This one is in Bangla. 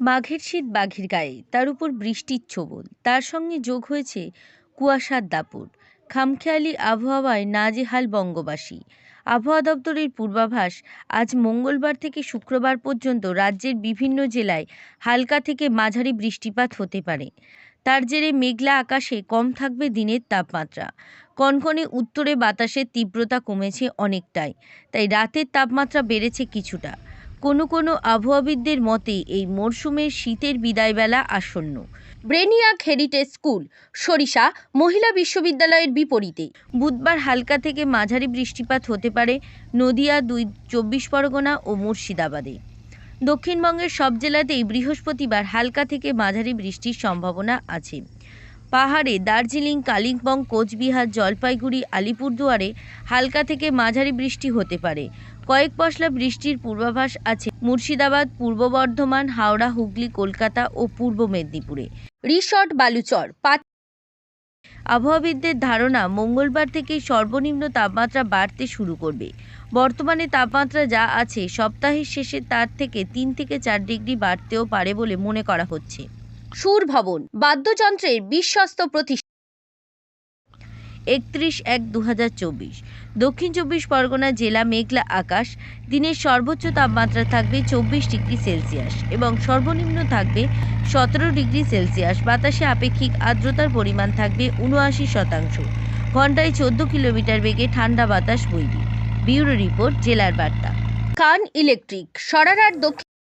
মাঘের শীত বাঘের গায়ে, তার উপর বৃষ্টির ছোবল। তার সঙ্গে যোগ হয়েছে কুয়াশার দাপট। খামখেয়ালি আবহাওয়ায় নাজেহাল বঙ্গবাসী। আবহাওয়া দপ্তরের পূর্বাভাস, আজ মঙ্গলবার থেকে শুক্রবার পর্যন্ত রাজ্যের বিভিন্ন জেলায় হালকা থেকে মাঝারি বৃষ্টিপাত হতে পারে। তার জেরে মেঘলা আকাশে কম থাকবে দিনের তাপমাত্রা। কনকনে উত্তরে বাতাসের তীব্রতা কমেছে অনেকটাই, তাই রাতের তাপমাত্রা বেড়েছে কিছুটা। কোনো কোনো আবহাওয়াবিদদের মতে, এই মরশুমের শীতের বিদায়বেলা আসন্ন। ব্রেনিয়াক হেরিটেজ স্কুল, সরিষা, মহিলা বিশ্ববিদ্যালয়ের বিপরীতে। বুধবার হালকা থেকে মাঝারি বৃষ্টিপাত হতে পারে নদিয়া, দুই, চব্বিশ পরগনা ও মুর্শিদাবাদে। দক্ষিণবঙ্গের সব জেলাতেই বৃহস্পতিবার হালকা থেকে মাঝারি বৃষ্টির সম্ভাবনা আছে। পাহাড়ে দার্জিলিং, কালিম্পং, কোচবিহার, জলপাইগুড়ি, আলিপুরদুয়ারে হালকা থেকে মাঝারি বৃষ্টি হতে পারে। কয়েক পশলা বৃষ্টির পূর্বাভাস আছে মুর্শিদাবাদ, পূর্ব বর্ধমান, হাওড়া, হুগলি, কলকাতা ও পূর্ব মেদিনীপুরে। রিসর্ট বালুচর, পাত আবহাওয়াবিদদের ধারণা মঙ্গলবার থেকেই সর্বনিম্ন তাপমাত্রা বাড়তে শুরু করবে। বর্তমানে তাপমাত্রা যা আছে সপ্তাহের শেষে তার থেকে তিন থেকে চার ডিগ্রি বাড়তেও পারে বলে মনে করা হচ্ছে। সুর ভবন বাদ্যযন্ত্রের বিশ্বস্ত প্রতিষ্ঠান একত্রিশ এক দু দক্ষিণ চব্বিশ পরগনা জেলা মেঘলা আকাশ, দিনের সর্বোচ্চ তাপমাত্রা থাকবে চব্বিশ ডিগ্রি সেলসিয়াস এবং সর্বনিম্ন থাকবে সতেরো ডিগ্রি সেলসিয়াস। বাতাসে আপেক্ষিক আর্দ্রতার পরিমাণ থাকবে উনআশি শতাংশ। ঘন্টায় চোদ্দ কিলোমিটার বেগে ঠান্ডা বাতাস বইবে। বিউরো রিপোর্ট, জেলার বার্তা। কান ইলেকট্রিক সরারার দক্ষিণ